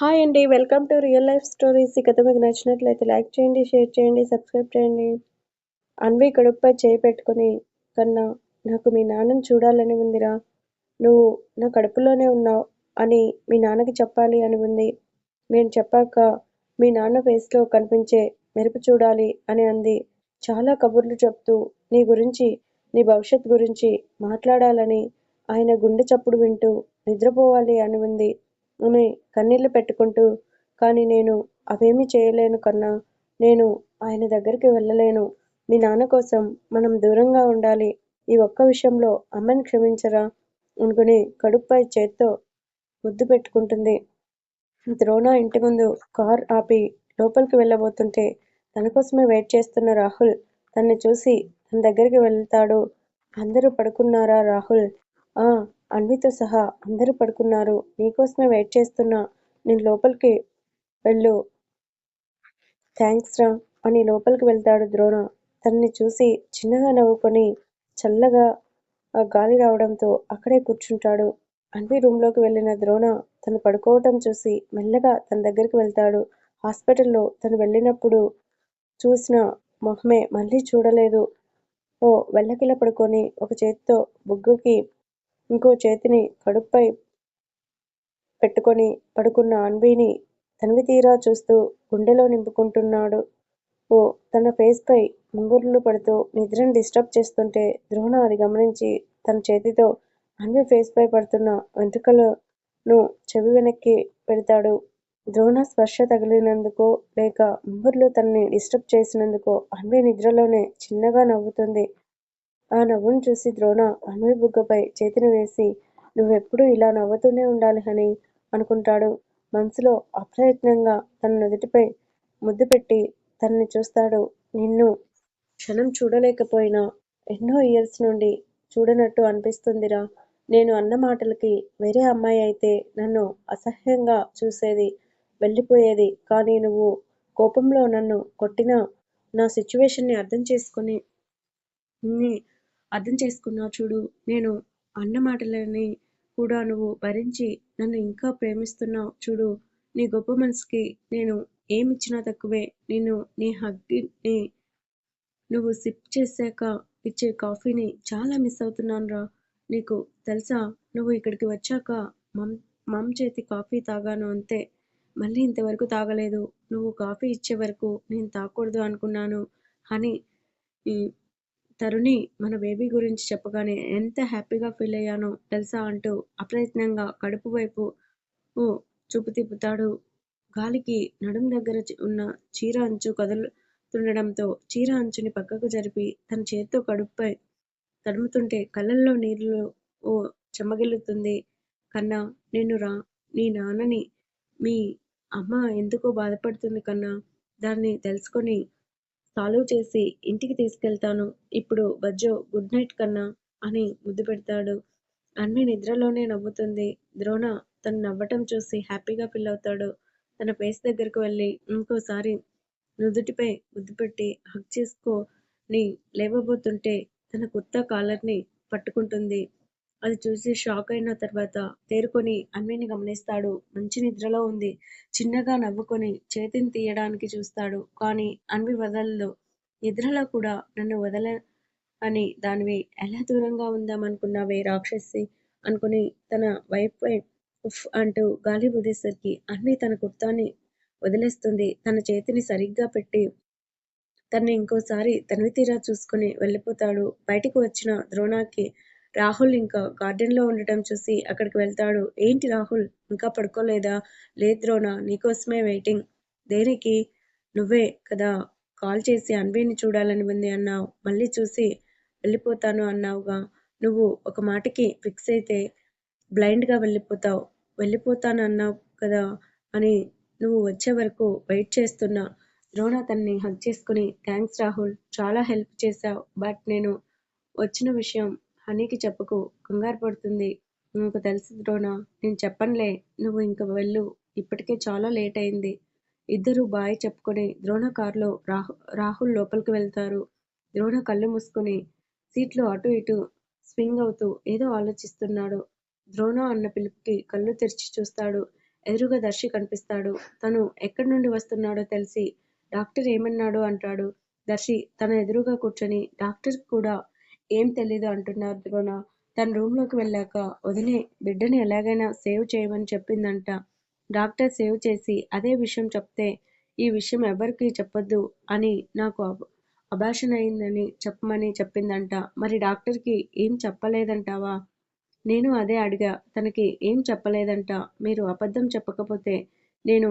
Hi అండి welcome to real life stories ఈ కథ మీకు నచ్చినట్లయితే లైక్ చేయండి షేర్ చేయండి సబ్స్క్రైబ్ చేయండి. అన్వి కడుపుపై చేయి పెట్టుకుని కన్నా నాకు మీ నాన్నని చూడాలని ఉందిరా. నువ్వు నా కడుపులోనే ఉన్నావు అని మీ నాన్నకి చెప్పాలి అని ఉంది. నేను చెప్పాక మీ నాన్న ఫేస్లో కనిపించే మెరుపు చూడాలి అని అంది. చాలా కబుర్లు చెప్తూ నీ గురించి నీ భవిష్యత్ గురించి మాట్లాడాలని ఆయన గుండె చప్పుడు వింటూ నిద్రపోవాలి అని ఉంది. అని కన్నీళ్ళు పెట్టుకుంటూ కానీ నేను అవేమీ చేయలేను కన్నా నేను ఆయన దగ్గరికి వెళ్ళలేను. మీ నాన్న కోసం మనం దూరంగా ఉండాలి. ఈ ఒక్క విషయంలో అమ్మని క్షమించరా? అనుకుని కడుపుపై చేత్తో ముద్దు పెట్టుకుంటుంది. ద్రోణ ఇంటి ముందు కార్ ఆపి లోపలికి వెళ్ళబోతుంటే తన కోసమే వెయిట్ చేస్తున్న రాహుల్ తన్ని చూసి తన దగ్గరికి వెళ్తాడు. అందరూ పడుకున్నారా రాహుల్? ఆ అన్వితో సహా అందరూ పడుకున్నారు. నీకోసమే వెయిట్ చేస్తున్నా. నేను లోపలికి వెళ్ళు. థ్యాంక్స్ రా అని లోపలికి వెళ్తాడు ద్రోణ. తనని చూసి చిన్నగా నవ్వుకొని చల్లగా ఆ గాలి రావడంతో అక్కడే కూర్చుంటాడు. అన్వి రూమ్లోకి వెళ్ళిన ద్రోణ తను పడుకోవటం చూసి మెల్లగా తన దగ్గరికి వెళ్తాడు. హాస్పిటల్లో తను వెళ్ళినప్పుడు చూసిన మొహమే మళ్ళీ చూడలేదు. ఓ వెళ్ళకిలా పడుకొని ఒక చేతితో బుగ్గకి ఇంకో చేతిని కడుపుపై పెట్టుకొని పడుకున్న అన్వీని తనివితీరా చూస్తూ గుండెలో నింపుకుంటున్నాడు. ఓ తన ఫేస్ పై పడుతూ నిద్రను డిస్టర్బ్ చేస్తుంటే ద్రోణ అది గమనించి తన చేతితో అన్వి ఫేస్ పై పడుతున్న వెంట్రుకలను చెవి వెనక్కి పెడతాడు. ద్రోణ స్పర్శ తగిలినందుకో లేక ముంగుర్లు తనని డిస్టర్బ్ చేసినందుకో అన్వి నిద్రలోనే చిన్నగా నవ్వుతుంది. ఆ నవ్వును చూసి ద్రోణ అన్వి బుగ్గపై చేతిని వేసి నువ్వెప్పుడూ ఇలా నవ్వుతూనే ఉండాలి అని అనుకుంటాడు. మనసులో అప్రయత్నంగా తన నుదుటిపై ముద్దు పెట్టి తనని చూస్తాడు. నిన్ను క్షణం చూడలేకపోయినా ఎన్నో ఇయర్స్ నుండి చూడనట్టు అనిపిస్తుందిరా. నేను అన్న మాటలకి వేరే అమ్మాయి అయితే నన్ను అసహ్యంగా చూసేది వెళ్ళిపోయేది. కానీ నువ్వు కోపంలో నన్ను కొట్టిన నా సిచ్యువేషన్ని అర్థం చేసుకుని అర్థం చేసుకున్నావు చూడు నేను అన్న మాటలని కూడా నువ్వు భరించి నన్ను ఇంకా ప్రేమిస్తున్నావు చూడు. నీ గొప్ప మనసుకి నేను ఏమిచ్చినా తక్కువే. నేను నీ హగ్గిని నువ్వు సిప్ చేశాక ఇచ్చే కాఫీని చాలా మిస్ అవుతున్నాను రా. నీకు తెలుసా నువ్వు ఇక్కడికి వచ్చాక మమ్ మమ్ చేతి కాఫీ తాగాను అంతే. మళ్ళీ ఇంతవరకు తాగలేదు. నువ్వు కాఫీ ఇచ్చే వరకు నేను తాగకూడదు అనుకున్నాను. అని తరుణి మన బేబీ గురించి చెప్పగానే ఎంత హ్యాపీగా ఫీల్ అయ్యానో తెలుసా అంటూ అప్రయత్నంగా కడుపు వైపు చూపు తిప్పుతాడు. గాలికి నడుం దగ్గర ఉన్న చీర అంచు కదులుతుండడంతో చీర అంచుని పక్కకు జరిపి తన చేత్తో కడుపుపై తడుముతుంటే కళ్ళల్లో నీళ్ళు ఓ చెమ్మగిల్లుతుంది కన్నా నేను రా నీ నాన్నని మీ అమ్మ ఎందుకో బాధపడుతుంది కన్నా దాన్ని తెలుసుకొని సాల్వ్ చేసి ఇంటికి తీసుకెళ్తాను. ఇప్పుడు బజ్జో గుడ్ నైట్ కన్నా అని ముద్దు పెడతాడు. అన్వి నిద్రలోనే నవ్వుతుంది. ద్రోణ తను నవ్వటం చూసి హ్యాపీగా ఫీల్ అవుతాడు. తన ఫేస్ దగ్గరకు వెళ్ళి ఇంకోసారి నుదుటిపై ముద్దు పెట్టి హక్ చేసుకోని లేవబోతుంటే తన కుర్తా కాలర్ని పట్టుకుంటుంది. అది చూసి షాక్ అయిన తర్వాత తేరుకొని అన్విని గమనిస్తాడు. మంచి నిద్రలో ఉంది. చిన్నగా నవ్వుకొని చేతిని తీయడానికి చూస్తాడు. కానీ అన్వి వదలదు. నిద్రలో కూడా నన్ను వదల అని దానివి ఎలా దూరంగా ఉందామనుకున్నావే రాక్షసి? అనుకుని తన వైపు ఉఫ్ అంటూ గాలి ఊదేసరికి అన్వి తన కుర్తాని వదిలేస్తుంది. తన చేతిని సరిగ్గా పెట్టి తన్ని ఇంకోసారి తనివి తీరా చూసుకుని వెళ్ళిపోతాడు. బయటికి వచ్చిన ద్రోణాకి రాహుల్ ఇంకా గార్డెన్లో ఉండటం చూసి అక్కడికి వెళ్తాడు. ఏంటి రాహుల్ ఇంకా పడుకోలేదా? లేదు ద్రోణ నీకోసమే వెయిటింగ్ దేనికి? నువ్వే కదా కాల్ చేసి అన్వీని చూడాలని ఉంది అన్నావు. మళ్ళీ చూసి వెళ్ళిపోతాను అన్నావుగా. నువ్వు ఒక మాటకి ఫిక్స్ అయితే బ్లైండ్గా వెళ్ళిపోతావు. వెళ్ళిపోతాను అన్నావు కదా అని నువ్వు వచ్చే వరకు వెయిట్ చేస్తున్నా. ద్రోణ తన్ని హక్ చేసుకుని థ్యాంక్స్ రాహుల్ చాలా హెల్ప్ చేశావు. బట్ నేను వచ్చిన విషయం హనీకి చెప్పకు కంగారు పడుతుంది. నాకు తెలుసు ద్రోణ నేను చెప్పనులే నువ్వు ఇంక వెళ్ళు. ఇప్పటికే చాలా లేట్ అయింది. ఇద్దరు బాయ్ చెప్పుకొని ద్రోణ కారులో రాహు రాహుల్ లోపలికి వెళ్తారు. ద్రోణ కళ్ళు మూసుకొని సీట్లో అటు ఇటు స్వింగ్ అవుతూ ఏదో ఆలోచిస్తున్నాడు. ద్రోణ అన్న పిలుపుకి కళ్ళు తెరిచి చూస్తాడు. ఎదురుగా దర్శి కనిపిస్తాడు. తను ఎక్కడి నుండి వస్తున్నాడో తెలిసి డాక్టర్ ఏమన్నాడు అంటాడు. దర్శి తన ఎదురుగా కూర్చొని డాక్టర్ కూడా ఏం తెలీదు అంటున్నారు ద్రోణ. తన రూమ్లోకి వెళ్ళాక వదినే బిడ్డని ఎలాగైనా సేవ్ చేయమని చెప్పిందంట. డాక్టర్ సేవ్ చేసి అదే విషయం చెప్తే ఈ విషయం ఎవరికి చెప్పొద్దు అని నాకు అబార్షనయిందని చెప్పమని చెప్పిందంట. మరి డాక్టర్కి ఏం చెప్పలేదంటావా? నేను అదే అడిగా. తనకి ఏం చెప్పలేదంట. మీరు అబద్ధం చెప్పకపోతే నేను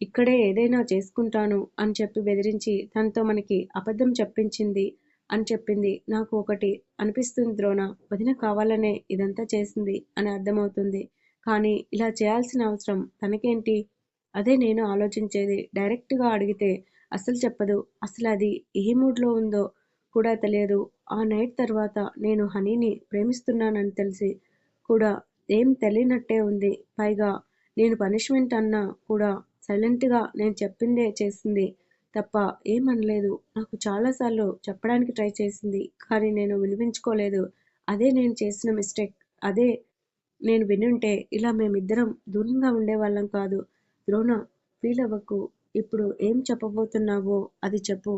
ఇక్కడే ఏదైనా చేసుకుంటాను అని చెప్పి బెదిరించి తనతో మనకి అబద్ధం చెప్పించింది అని చెప్పింది. నాకు ఒకటి అనిపిస్తుంది ద్రోణ. వదిన కావాలనే ఇదంతా చేసింది అని అర్థమవుతుంది. కానీ ఇలా చేయాల్సిన అవసరం తనకేంటి? అదే నేను ఆలోచించేది. డైరెక్ట్గా అడిగితే అసలు చెప్పదు. అసలు అది ఏ మూడ్లో ఉందో కూడా తెలియదు. ఆ నైట్ తర్వాత నేను హనీని ప్రేమిస్తున్నానని తెలిసి కూడా ఏం తెలియనట్టే ఉంది. పైగా నేను పనిష్మెంట్ అన్నా కూడా సైలెంట్గా నేను చెప్పిందే చేసింది తప్ప ఏం అనలేదు. నాకు చాలాసార్లు చెప్పడానికి ట్రై చేసింది. కానీ నేను వినిపించుకోలేదు. అదే నేను చేసిన మిస్టేక్. అదే నేను వినుంటే ఇలా మేమిద్దరం దూరంగా ఉండేవాళ్ళం కాదు. ద్రోణ ఫీల్ అవ్వకు. ఇప్పుడు ఏం చెప్పబోతున్నావో అది చెప్పు.